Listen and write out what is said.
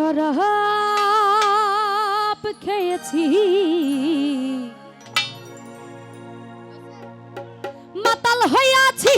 শরাব খেয়েছি। মাতাল হইয়াছি